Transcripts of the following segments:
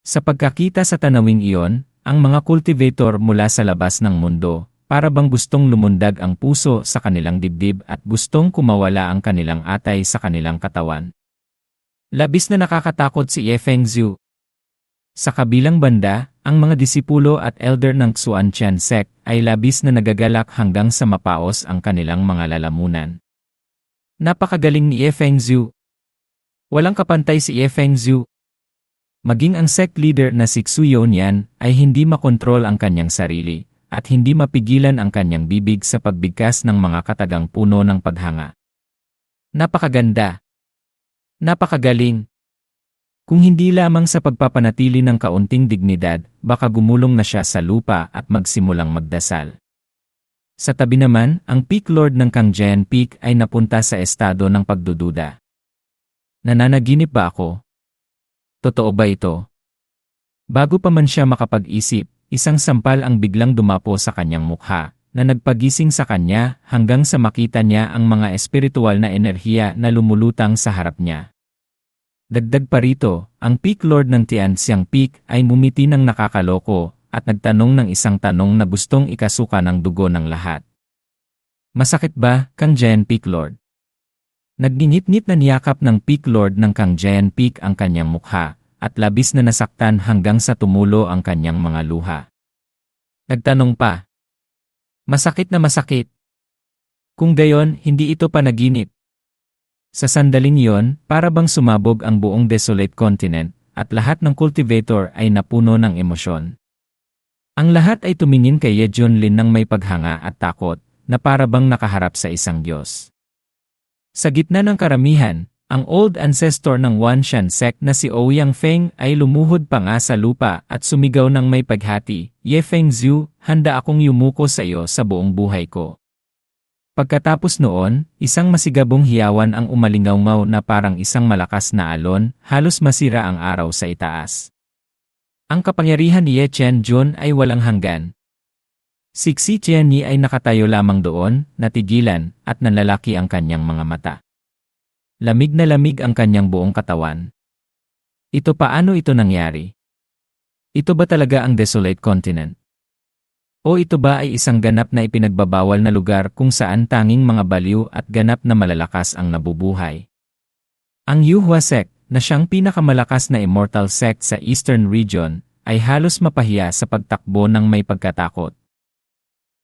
Sa pagkakita sa tanawing iyon, ang mga cultivator mula sa labas ng mundo, para bang gustong lumundag ang puso sa kanilang dibdib at gustong kumawala ang kanilang atay sa kanilang katawan. Labis na nakakatakot si Ye Feng Zhu. Sa kabilang banda, ang mga disipulo at elder ng Xuan Chen sect ay labis na nagagalak hanggang sa mapaos ang kanilang mga lalamunan. Napakagaling ni Ye Feng Zhu. Walang kapantay si Ye Feng Zhu. Maging ang sect leader na si Xu Yonian ay hindi makontrol ang kanyang sarili at hindi mapigilan ang kanyang bibig sa pagbigkas ng mga katagang puno ng paghanga. Napakaganda. Napakagaling. Kung hindi lamang sa pagpapanatili ng kaunting dignidad, baka gumulong na siya sa lupa at magsimulang magdasal. Sa tabi naman, ang Peak Lord ng Kangjian Peak ay napunta sa estado ng pagdududa. Nananaginip ba ako? Totoo ba ito? Bago pa man siya makapag-isip, isang sampal ang biglang dumapo sa kanyang mukha, na nagpagising sa kanya hanggang sa makita niya ang mga espiritual na enerhiya na lumulutang sa harap niya. Dagdag pa rito, ang Peak Lord ng Tianxiang Peak ay mumiti ng nakakaloko at nagtanong ng isang tanong na gustong ikasuka ng dugo ng lahat. Masakit ba, Kang Jen Peak Lord? Nagninit-nit na niyakap ng Peak Lord ng Kang Jen Peak ang kanyang mukha, at labis na nasaktan hanggang sa tumulo ang kanyang mga luha. Nagtanong pa. Masakit na masakit. Kung gayon, hindi ito panaginip. Sa sandaling iyon, para bang sumabog ang buong desolate continent, at lahat ng cultivator ay napuno ng emosyon. Ang lahat ay tumingin kay Ye Junlin ng may paghanga at takot, na para bang nakaharap sa isang Diyos. Sa gitna ng karamihan, ang old ancestor ng Wanshan sect na si Ouyang Feng ay lumuhod pa nga sa lupa at sumigaw ng may paghati, Ye Feng Zhu, handa akong yumuko sa iyo sa buong buhay ko. Pagkatapos noon, isang masigabong hiyawan ang umalingaw na parang isang malakas na alon, halos masira ang araw sa itaas. Ang kapangyarihan ni Ye Chen Jun ay walang hanggan, Si Xi Tianyi ay nakatayo lamang doon, natigilan, at nanlalaki ang kanyang mga mata. Lamig na lamig ang kanyang buong katawan. Ito paano ito nangyari? Ito ba talaga ang desolate continent? O ito ba ay isang ganap na ipinagbabawal na lugar kung saan tanging mga baliw at ganap na malalakas ang nabubuhay? Ang Yuhua sect, na siyang pinakamalakas na immortal sect sa eastern region, ay halos mapahiya sa pagtakbo ng may pagkatakot.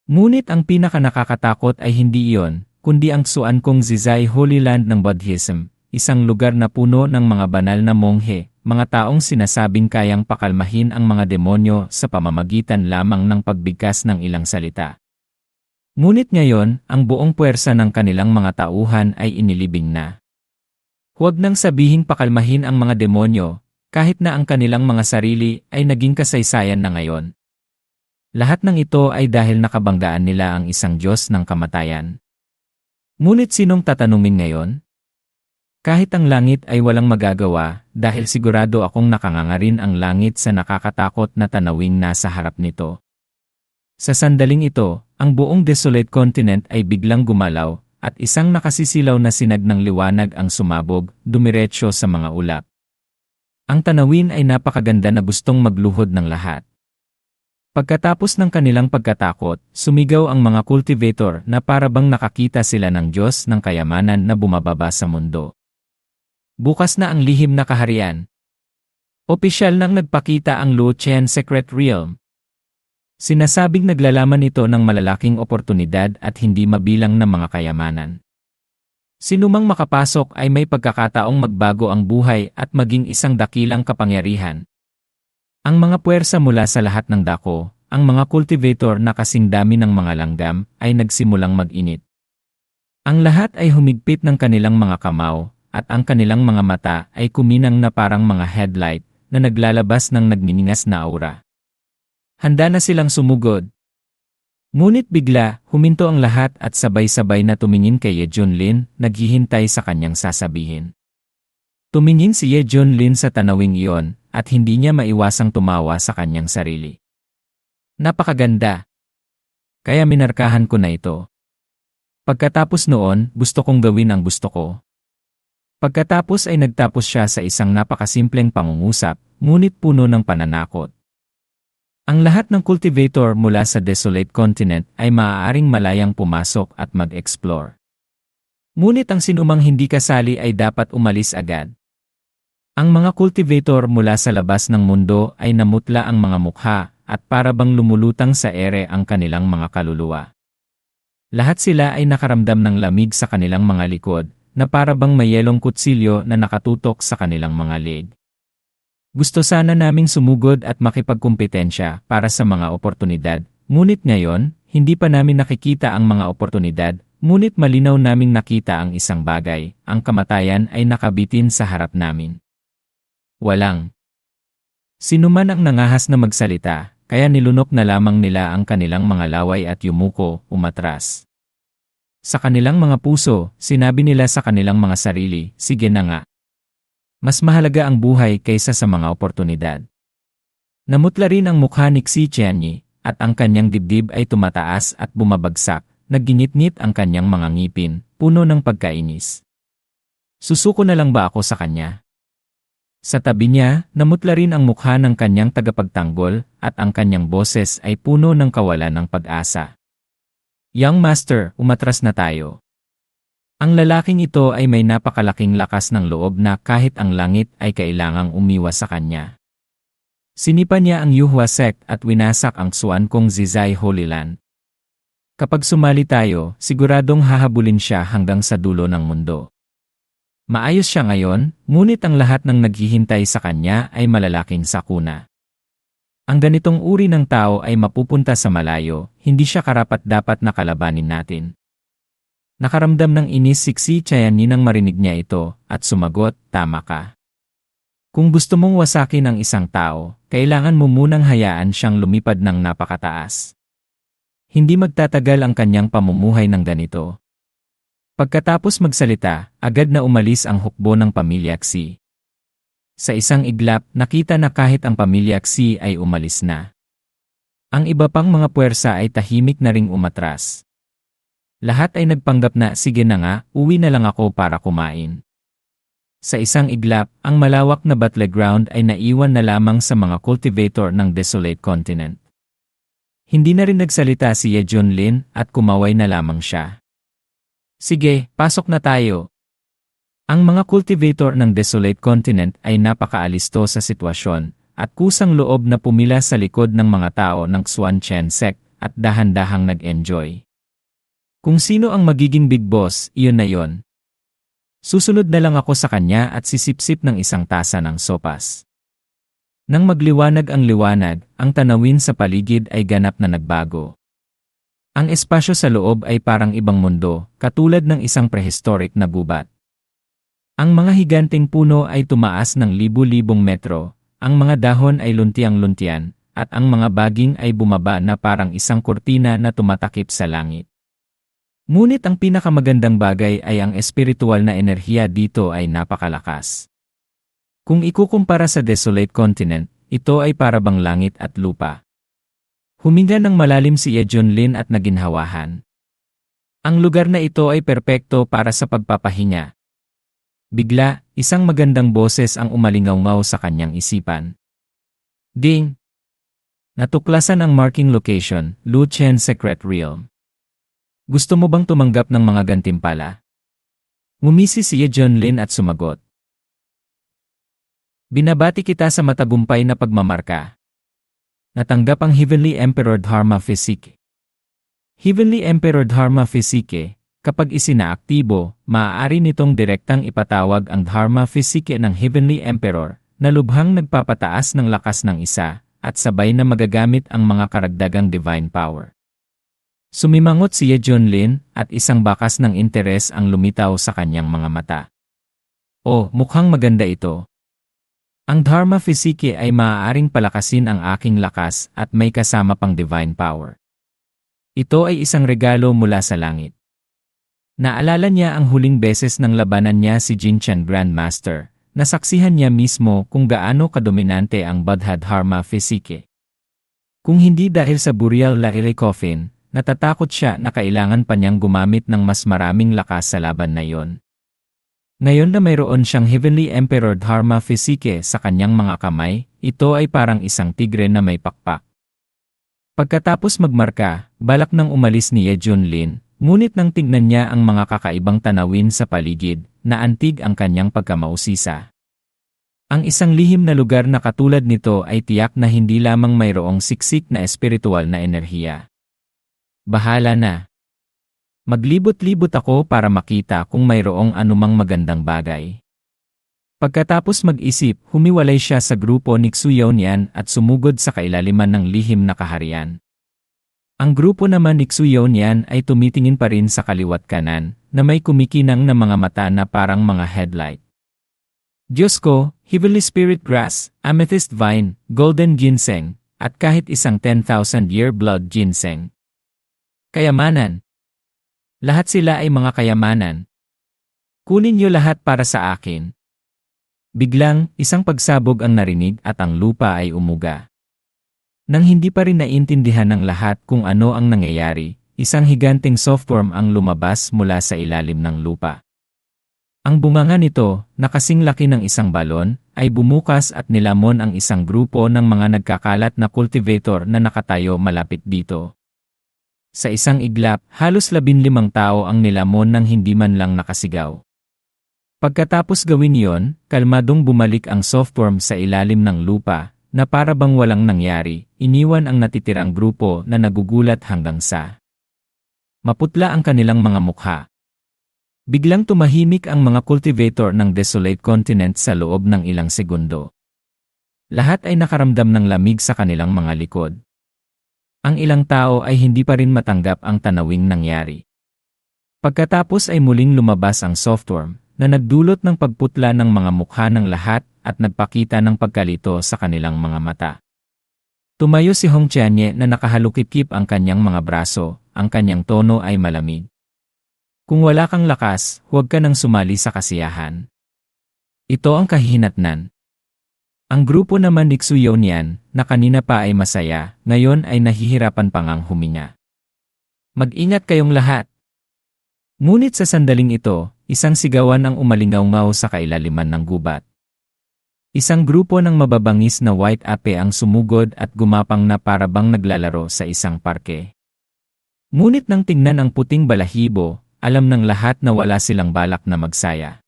Ngunit ang pinakanakakatakot ay hindi iyon, kundi ang Suan Kong Zizai Holy Land ng Buddhism, isang lugar na puno ng mga banal na monghe, mga taong sinasabing kayang pakalmahin ang mga demonyo sa pamamagitan lamang ng pagbigkas ng ilang salita. Ngunit ngayon, ang buong puwersa ng kanilang mga tauhan ay inilibing na. Huwag nang sabihing pakalmahin ang mga demonyo, kahit na ang kanilang mga sarili ay naging kasaysayan na ngayon. Lahat ng ito ay dahil nakabanggaan nila ang isang Diyos ng kamatayan. Ngunit sinong tatanungin ngayon? Kahit ang langit ay walang magagawa, dahil sigurado akong nakangangarin ang langit sa nakakatakot na tanawing nasa harap nito. Sa sandaling ito, ang buong desolate continent ay biglang gumalaw, at isang nakasisilaw na sinag ng liwanag ang sumabog, dumiretso sa mga ulap. Ang tanawin ay napakaganda na gustong magluhod ng lahat. Pagkatapos ng kanilang pagkatakot, sumigaw ang mga cultivator na para bang nakakita sila ng Diyos ng kayamanan na bumababa sa mundo. Bukas na ang lihim na kaharian. Opisyal nang nagpakita ang Luo Chen Secret Realm. Sinasabing naglalaman ito ng malalaking oportunidad at hindi mabilang na mga kayamanan. Sinumang makapasok ay may pagkakataong magbago ang buhay at maging isang dakilang kapangyarihan. Ang mga puwersa mula sa lahat ng dako, ang mga cultivator na kasing dami ng mga langgam, ay nagsimulang mag-init. Ang lahat ay humigpit ng kanilang mga kamao, at ang kanilang mga mata ay kuminang na parang mga headlight na naglalabas ng nagniningas na aura. Handa na silang sumugod. Ngunit bigla, huminto ang lahat at sabay-sabay na tumingin kay Ye Junlin, naghihintay sa kanyang sasabihin. Tumingin si Ye Junlin sa tanawing iyon, at hindi niya maiwasang tumawa sa kanyang sarili. Napakaganda. Kaya minarkahan ko na ito. Pagkatapos noon, gusto kong gawin ang gusto ko. Pagkatapos ay nagtapos siya sa isang napakasimpleng pangungusap, ngunit puno ng pananakot. Ang lahat ng cultivator mula sa desolate continent ay maaaring malayang pumasok at mag-explore. Ngunit ang sinumang hindi kasali ay dapat umalis agad. Ang mga cultivator mula sa labas ng mundo ay namutla ang mga mukha at para bang lumulutang sa ere ang kanilang mga kaluluwa. Lahat sila ay nakaramdam ng lamig sa kanilang mga likod, na para bang may yelong kutsilyo na nakatutok sa kanilang mga leg. Gusto sana naming sumugod at makipagkumpetensya para sa mga oportunidad, ngunit ngayon, hindi pa namin nakikita ang mga oportunidad, ngunit malinaw naming nakita ang isang bagay, ang kamatayan ay nakabitin sa harap namin. Walang. Sino man ang nangahas na magsalita, kaya nilunok na lamang nila ang kanilang mga laway at yumuko, umatras. Sa kanilang mga puso, sinabi nila sa kanilang mga sarili, sige na nga. Mas mahalaga ang buhay kaysa sa mga oportunidad. Namutla rin ang mukha ni Xi Qianyi, at ang kanyang dibdib ay tumataas at bumabagsak, nagginit-ngit ang kanyang mga ngipin, puno ng pagkainis. Susuko na lang ba ako sa kanya? Sa tabi niya, namutla rin ang mukha ng kanyang tagapagtanggol at ang kanyang boses ay puno ng kawalan ng pag-asa. Young Master, umatras na tayo. Ang lalaking ito ay may napakalaking lakas ng loob na kahit ang langit ay kailangang umiwas sa kanya. Sinipa niya ang Yuhua sect at winasak ang Suan Kong Zizai Holy Land. Kapag sumali tayo, siguradong hahabulin siya hanggang sa dulo ng mundo. Maayos siya ngayon, ngunit ang lahat ng naghihintay sa kanya ay malalaking sakuna. Ang ganitong uri ng tao ay mapupunta sa malayo, hindi siya karapat-dapat na kalabanin natin. Nakaramdam ng inis si Xi Chayanin nang marinig niya ito, at sumagot, tama ka. Kung gusto mong wasakin ang isang tao, kailangan mo munang hayaan siyang lumipad ng napakataas. Hindi magtatagal ang kanyang pamumuhay ng ganito, Pagkatapos magsalita, agad na umalis ang hukbo ng pamilya Xi. Sa isang iglap, nakita na kahit ang pamilya Xi ay umalis na. Ang iba pang mga puwersa ay tahimik na ring umatras. Lahat ay nagpanggap na sige na nga, uwi na lang ako para kumain. Sa isang iglap, ang malawak na battleground ay naiwan na lamang sa mga cultivator ng desolate continent. Hindi na rin nagsalita si Ye Junlin at kumaway na lamang siya. Sige, pasok na tayo. Ang mga cultivator ng desolate continent ay napakaalisto sa sitwasyon at kusang loob na pumila sa likod ng mga tao ng Xuan Chen sect at dahan-dahang nag-enjoy. Kung sino ang magiging big boss, iyon na yon. Susunod na lang ako sa kanya at sisipsip ng isang tasa ng sopas. Nang magliwanag ang liwanag, ang tanawin sa paligid ay ganap na nagbago. Ang espasyo sa loob ay parang ibang mundo, katulad ng isang prehistoric na gubat. Ang mga higanting puno ay tumaas ng libu-libong metro, ang mga dahon ay luntiang-luntian, at ang mga baging ay bumaba na parang isang kurtina na tumatakip sa langit. Ngunit ang pinakamagandang bagay ay ang espiritual na enerhiya dito ay napakalakas. Kung ikukumpara sa desolate continent, ito ay parabang langit at lupa. Huminga ng malalim si Yejon Lin at naginhawahan. Ang lugar na ito ay perpekto para sa pagpapahinga. Bigla, isang magandang boses ang umalingaw sa kanyang isipan. Ding! Natuklasan ang marking location, Lu Chen Secret Realm. Gusto mo bang tumanggap ng mga gantimpala? Ngumisi si Yejon Lin at sumagot. Binabati kita sa matagumpay na pagmamarka natanggap ang Heavenly Emperor Dharma Physique. Heavenly Emperor Dharma Physique, kapag isinaaktibo, maaari nitong direktang ipatawag ang Dharma Physique ng Heavenly Emperor na lubhang nagpapataas ng lakas ng isa at sabay na magagamit ang mga karagdagang divine power. Sumimangot si Ye Lin at isang bakas ng interes ang lumitaw sa kanyang mga mata. Oh, mukhang maganda ito, ang Dharma Physique ay maaaring palakasin ang aking lakas at may kasama pang divine power. Ito ay isang regalo mula sa langit. Naalala niya ang huling beses ng labanan niya si Jin Chen Grandmaster, nasaksihan niya mismo kung gaano kadominante ang Buddha Dharma Physique. Kung hindi dahil sa Burial Laire Coffin, natatakot siya na kailangan pa niyang gumamit ng mas maraming lakas sa laban na iyon. Ngayon na mayroon siyang Heavenly Emperor Dharma Physique sa kanyang mga kamay, ito ay parang isang tigre na may pakpak. Pagkatapos magmarka, balak nang umalis ni Ye Junlin, ngunit nang tignan niya ang mga kakaibang tanawin sa paligid, na antig ang kanyang pagkamausisa. Ang isang lihim na lugar na katulad nito ay tiyak na hindi lamang mayroong siksik na espiritual na enerhiya. Bahala na. Maglibot-libot ako para makita kung mayroong anumang magandang bagay. Pagkatapos mag-isip, humiwalay siya sa grupo ni Xuyonian at sumugod sa kailaliman ng lihim na kaharian. Ang grupo naman ni Xuyonian ay tumitingin pa rin sa kaliwat kanan, na may kumikinang na mga mata na parang mga headlight. Diyos ko, Heavenly Spirit Grass, Amethyst Vine, Golden Ginseng, at kahit isang 10,000 year blood ginseng. Kayamanan, lahat sila ay mga kayamanan. Kunin niyo lahat para sa akin. Biglang, isang pagsabog ang narinig at ang lupa ay umuga. Nang hindi pa rin naintindihan ng lahat kung ano ang nangyayari, isang higanteng softworm ang lumabas mula sa ilalim ng lupa. Ang bunganga nito, na kasing laki ng isang balon, ay bumukas at nilamon ang isang grupo ng mga nagkakalat na cultivator na nakatayo malapit dito. Sa isang iglap, halos labinlimang tao ang nilamon nang hindi man lang nakasigaw. Pagkatapos gawin yon, kalmadong bumalik ang softworm sa ilalim ng lupa, na para bang walang nangyari, iniwan ang natitirang grupo na nagugulat hanggang sa maputla ang kanilang mga mukha. Biglang tumahimik ang mga cultivator ng desolate continent sa loob ng ilang segundo. Lahat ay nakaramdam ng lamig sa kanilang mga likod. Ang ilang tao ay hindi pa rin matanggap ang tanawing nangyari. Pagkatapos ay muling lumabas ang softworm, na nagdulot ng pagputla ng mga mukha ng lahat at nagpakita ng pagkalito sa kanilang mga mata. Tumayo si Hong Chianye na nakahalukip-kip ang kanyang mga braso, ang kanyang tono ay malamig. Kung wala kang lakas, huwag ka nang sumali sa kasiyahan. Ito ang kahihinatnan. Ang grupo naman ni Xuyonian, na kanina pa ay masaya, ngayon ay nahihirapan pangang huminga. Mag-ingat kayong lahat. Ngunit sa sandaling ito, isang sigawan ang umalingaw sa kailaliman ng gubat. Isang grupo ng mababangis na white ape ang sumugod at gumapang na para bang naglalaro sa isang parke. Ngunit nang tingnan ang puting balahibo, alam ng lahat na wala silang balak na magsaya.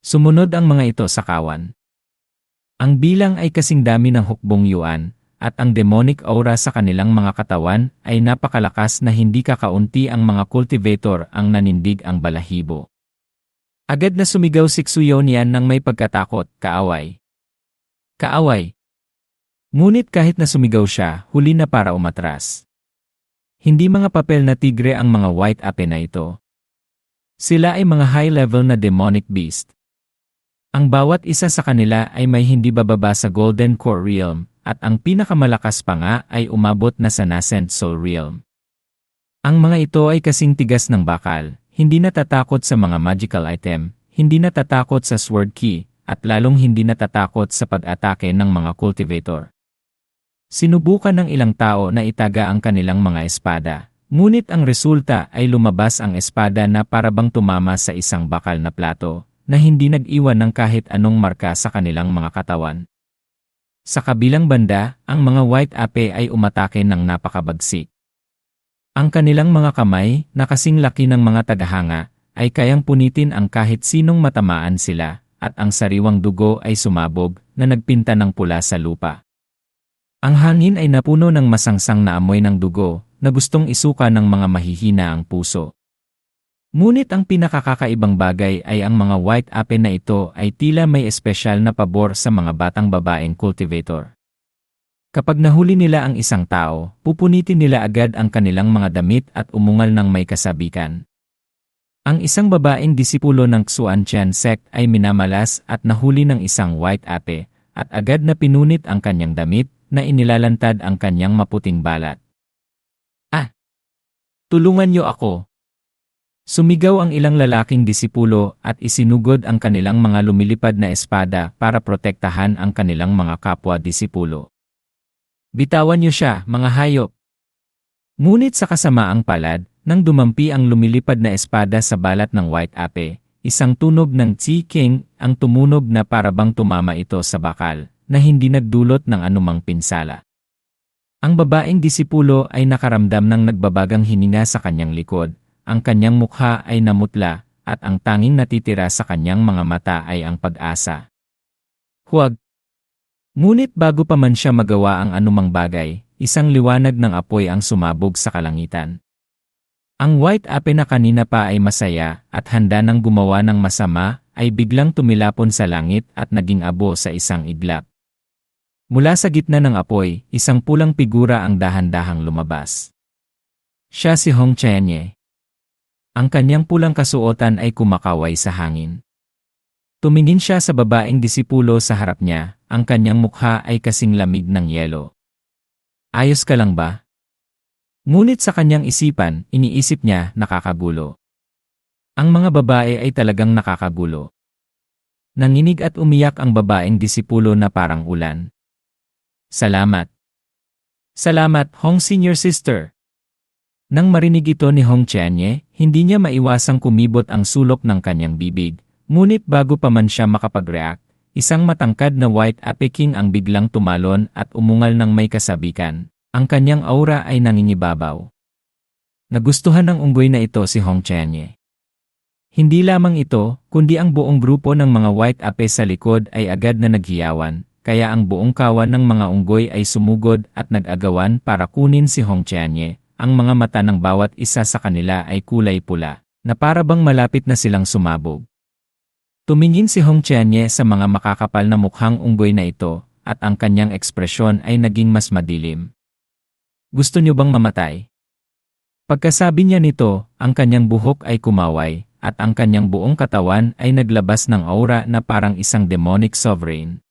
Sumunod ang mga ito sa kawan. Ang bilang ay kasing dami ng hukbong yuan, at ang demonic aura sa kanilang mga katawan ay napakalakas na hindi kakaunti ang mga cultivator ang nanindig ang balahibo. Agad na sumigaw si Xuyonian ng may pagkatakot, kaaway. Kaaway. Ngunit kahit na sumigaw siya, huli na para umatras. Hindi mga papel na tigre ang mga white ape na ito. Sila ay mga high-level na demonic beast, ang bawat isa sa kanila ay may hindi bababa sa Golden Core Realm, at ang pinakamalakas pa nga ay umabot na sa Nascent Soul Realm. Ang mga ito ay kasing tigas ng bakal, hindi natatakot sa mga magical item, hindi natatakot sa sword key, at lalong hindi natatakot sa pag-atake ng mga cultivator. Sinubukan ng ilang tao na itaga ang kanilang mga espada, ngunit ang resulta ay lumabas ang espada na parabang tumama sa isang bakal na plato, na hindi nag-iwan ng kahit anong marka sa kanilang mga katawan. Sa kabilang banda, ang mga white ape ay umatake ng napakabagsik. Ang kanilang mga kamay, na kasing laki ng mga tagahanga, ay kayang punitin ang kahit sinong matamaan sila, at ang sariwang dugo ay sumabog na nagpinta ng pula sa lupa. Ang hangin ay napuno ng masangsang na amoy ng dugo na gustong isuka ng mga mahihina ang puso. Ngunit ang pinakakakaibang bagay ay ang mga white ape na ito ay tila may espesyal na pabor sa mga batang babaeng cultivator. Kapag nahuli nila ang isang tao, pupunitin nila agad ang kanilang mga damit at umungal ng may kasabikan. Ang isang babaeng disipulo ng Xuan Chen sect ay minamalas at nahuli ng isang white ape, at agad na pinunit ang kanyang damit na inilalantad ang kanyang maputing balat. Ah! Tulungan niyo ako, Sumigaw ang ilang lalaking disipulo at isinugod ang kanilang mga lumilipad na espada para protektahan ang kanilang mga kapwa disipulo. Bitawan niyo siya, mga hayop! Ngunit sa kasamaang palad, nang dumampi ang lumilipad na espada sa balat ng white ape, isang tunog ng Tsi King ang tumunog na parabang tumama ito sa bakal, na hindi nagdulot ng anumang pinsala. Ang babaeng disipulo ay nakaramdam ng nagbabagang hininga sa kanyang likod, ang kanyang mukha ay namutla, at ang tanging natitira sa kanyang mga mata ay ang pag-asa. Huwag. Ngunit bago pa man siya magawa ang anumang bagay, isang liwanag ng apoy ang sumabog sa kalangitan. Ang white ape na kanina pa ay masaya at handa nang gumawa ng masama ay biglang tumilapon sa langit at naging abo sa isang iglap. Mula sa gitna ng apoy, isang pulang figura ang dahan-dahang lumabas. Siya si Hong Chenye. Ang kanyang pulang kasuotan ay kumakaway sa hangin. Tumingin siya sa babaeng disipulo sa harap niya, ang kanyang mukha ay kasing lamig ng yelo. Ayos ka lang ba? Ngunit sa kanyang isipan, iniisip niya nakakagulo. Ang mga babae ay talagang nakakagulo. Nanginig at umiyak ang babaeng disipulo na parang ulan. Salamat. Salamat, Hong Senior Sister. Nang marinig ito ni Hong Chianye, hindi niya maiwasang kumibot ang sulok ng kanyang bibig, ngunit bago pa man siya makapag-react, isang matangkad na white ape king ang biglang tumalon at umungal ng may kasabikan. Ang kanyang aura ay nangingibabaw. Nagustuhan ng unggoy na ito si Hong Chenye. Hindi lamang ito, kundi ang buong grupo ng mga white ape sa likod ay agad na naghiyawan, kaya ang buong kawan ng mga unggoy ay sumugod at nag-agawan para kunin si Hong Chenye. Ang mga mata ng bawat isa sa kanila ay kulay pula, na para bang malapit na silang sumabog. Tumingin si Hong Chenye sa mga makakapal na mukhang unggoy na ito, at ang kanyang ekspresyon ay naging mas madilim. Gusto niyo bang mamatay? Pagkasabi niya nito, ang kanyang buhok ay kumaway, at ang kanyang buong katawan ay naglabas ng aura na parang isang demonic sovereign.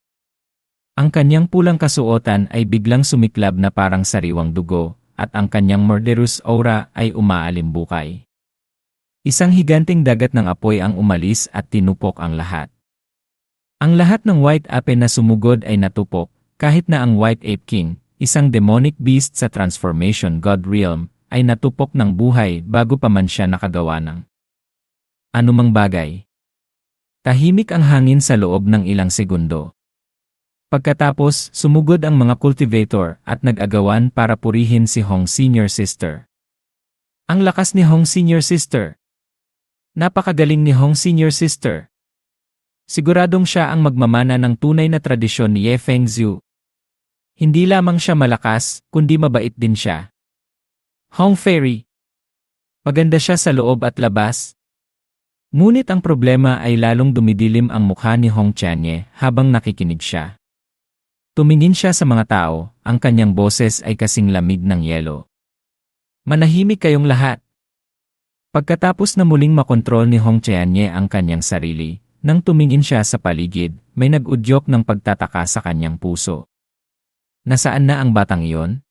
Ang kanyang pulang kasuotan ay biglang sumiklab na parang sariwang dugo, at ang kanyang murderous aura ay umaalimbukay. Isang higanting dagat ng apoy ang umalis at tinupok ang lahat. Ang lahat ng White Ape na sumugod ay natupok, kahit na ang White Ape King, isang demonic beast sa Transformation God Realm, ay natupok ng buhay bago pa man siya nakagawa ng anumang bagay. Tahimik ang hangin sa loob ng ilang segundo. Pagkatapos, sumugod ang mga cultivator at nag-agawan para purihin si Hong Senior Sister. Ang lakas ni Hong Senior Sister. Napakagaling ni Hong Senior Sister. Siguradong siya ang magmamana ng tunay na tradisyon ni Ye Feng Zhu hindi lamang siya malakas, kundi mabait din siya. Hong Fairy. Maganda siya sa loob at labas. Ngunit ang problema ay lalong dumidilim ang mukha ni Hong Chanye habang nakikinig siya. Tumingin siya sa mga tao, ang kanyang boses ay kasing lamig ng yelo. Manahimik kayong lahat. Pagkatapos na muling makontrol ni Hong Chanye ang kanyang sarili, nang tumingin siya sa paligid, may nag-udyok ng pagtataka sa kanyang puso. Nasaan na ang batang iyon?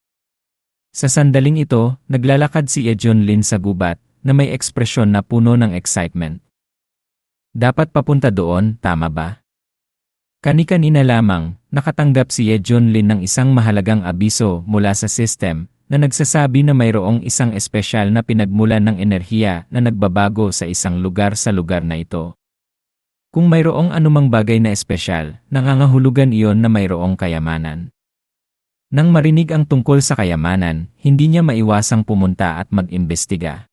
Sa sandaling ito, naglalakad si Ejon Lin sa gubat na may ekspresyon na puno ng excitement. Dapat papunta doon, tama ba? Kani-kanina lamang, nakatanggap si Ejon Lin ng isang mahalagang abiso mula sa system na nagsasabi na mayroong isang espesyal na pinagmulan ng enerhiya na nagbabago sa isang lugar sa lugar na ito. Kung mayroong anumang bagay na espesyal, nangangahulugan iyon na mayroong kayamanan. Nang marinig ang tungkol sa kayamanan, hindi niya maiwasang pumunta at mag-imbestiga.